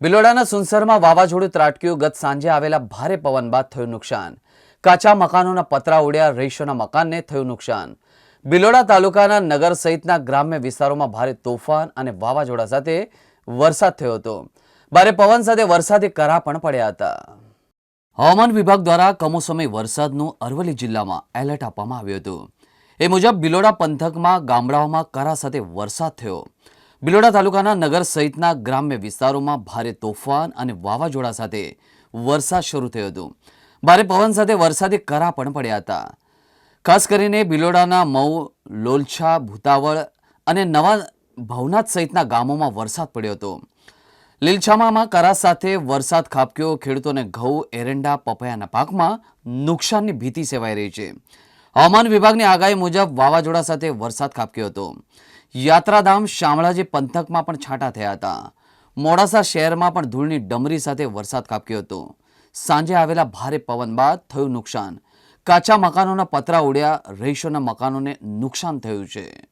બિલોડાના સુનસરમાં વાવાઝોડું ત્રાટક્યું. ગત સાંજે આવેલા ભારે પવન બાદ થયું નુકસાન. કાચા મકાનોના પતરા ઉડ્યા, રહીશોના મકાનને થયું નુકસાન. બિલોડા તાલુકાના નગર સહિતના ગ્રામ્ય વિસ્તારોમાં ભારે તોફાન અને વાવાઝોડા સાથે વરસાદ થયો હતો. ભારે પવન સાથે વરસાદી કરા પણ પડ્યા હતા. હવામાન વિભાગ દ્વારા કમોસમી વરસાદનું અરવલ્લી જિલ્લામાં એલર્ટ આપવામાં આવ્યું હતું. એ મુજબ બિલોડા પંથકમાં, ગામડાઓમાં કરા સાથે વરસાદ થયો. બિલોડા તાલુકાના નગર સહિતના ગ્રામ્ય વિસ્તારોમાં ભારે તોફાન અને વાવાઝોડા સાથે વરસાદ શરૂ થયો હતો. ભારે પવન સાથે વરસાદી કરા પણ પડ્યા હતા. ખાસ કરીને બિલોડાના મઉ, લોલછા, ભૂતાવળ અને નવા ભવનાથ સહિતના ગામોમાં વરસાદ પડ્યો હતો. લીલછામામાં કરા સાથે વરસાદ ખાબક્યો. ખેડૂતોને ઘઉં, એરંડા, પપૈયાના પાકમાં નુકસાનની ભીતિ સેવાઈ રહી છે. હવામાન વિભાગની આગાહી મુજબ વાવાઝોડા સાથે વરસાદ ખાબક્યો હતો. યાત્રાધામ શામળાજી પંથકમાં પણ છાંટા થયા હતા. મોડાસા શહેરમાં પણ ધૂળની ડમરી સાથે વરસાદ કાપ્યો હતો. સાંજે આવેલા ભારે પવન બાદ થયું નુકસાન. કાચા મકાનોના પતરા ઉડ્યા, રહીશોના મકાનોને નુકસાન થયું છે.